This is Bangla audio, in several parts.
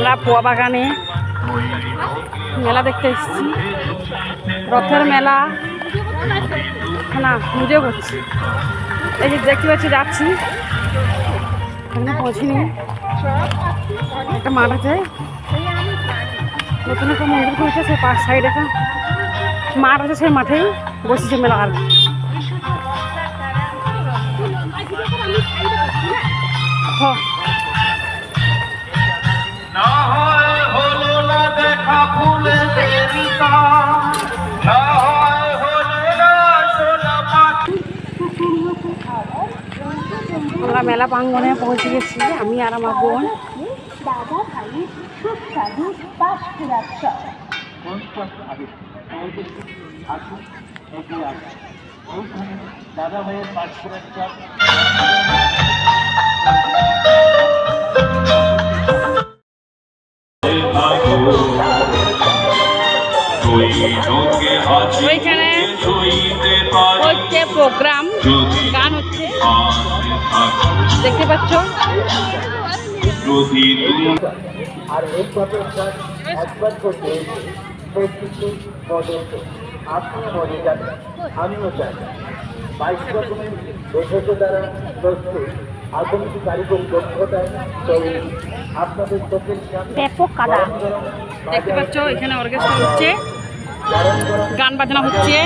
আমরা পোয়া বাগানে মেলা দেখতে এসেছি। রথের মেলা, না নিজেও করছি। এই যে দেখতে পাচ্ছি, যাচ্ছি। এখানে পৌঁছিনি। একটা মাঠ আছে। নতুন একটা মন্দির করেছে সেই পাশ সাইড একটা মাঠ আছে, সেই মাঠেই বসেছে মেলা আর হ। আমরা মেলা প্রাঙ্গনে পৌঁছে গেছি আমি আর আমার বোন। দাদা ভাইয়ের চাপ ওইখানে হচ্ছে প্রোগ্রাম গান হচ্ছে। দেখতে পাচ্ছ? আর এই প্রচেষ্টা একবার করতে প্রত্যেকটি পদক আপনি মনে যাবেন আমিও চাই বাইশ রকমের লেখক দ্বারা প্রস্তুত আগামী কারিগরি দক্ষতায় তৈরি আপনাদের চোখের সামনে ব্যাপক কাদা। দেখতে পাচ্ছ এখানে অর্কেস্ট্রা হচ্ছে। গান বাজনা হচ্ছে।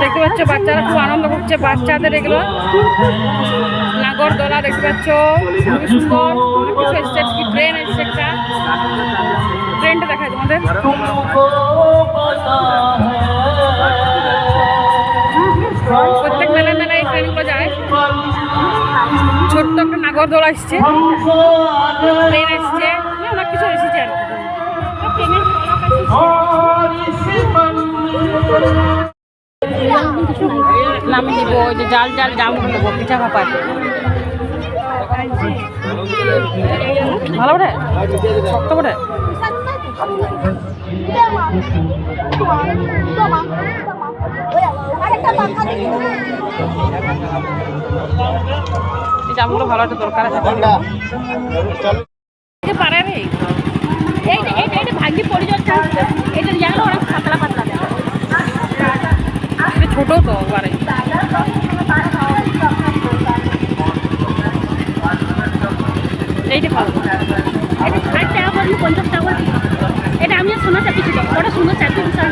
দেখতে পাচ্ছ, বাচ্চারা খুব আনন্দ করছে। বাচ্চাদের এগুলো নাগরদোলা দেখতে পাচ্ছ। খুবই সুন্দর। কিছু এসছে ট্রেন এসছে একটা। ট্রেনটা দেখায় তোমাদের। নাগরদোলা এসছে ট্রেন এসছে অনেক কিছু এসেছে আর নামে দিব ওই যে জাল জাল জামগুলো নেব পিঠা ভাপা। ভালো বটে শক্ত বটে? জামগুলো ভালো একটা দরকার আছে। পারে রে এইটা এইটা এইটা ভাগ্যে পড়ে যাচ্ছে। এটা জানলে অনেক পাতলা পাতলা ছোট তো এইটা ভালো। এটা ষাট টাকা পঞ্চাশ টাকা এটা আমি সোনা চাপি ছিল ওটা সুন্দর চাপি বিশাল।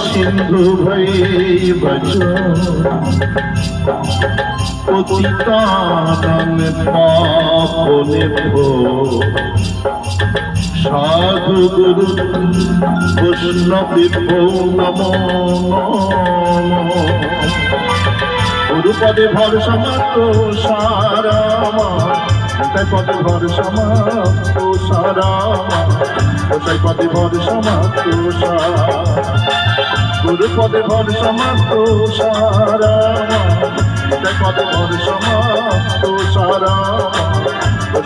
সিন্ধু ভৈবচ পতিতানাং পাপনেভ্যো সাধু গুরু বৈষ্ণবেভ্যো নমো নমঃ। গুরুপদে ভর সমাপ্ত সারামা তাই পদে ভর সারামা তাই পদে ভর সমাপ্ত গুরুপদে ভর সমাপ্ত সারামা তাই পদে ভর সারামা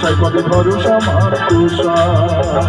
তাই পদে ভর সমাপ্ত সারা।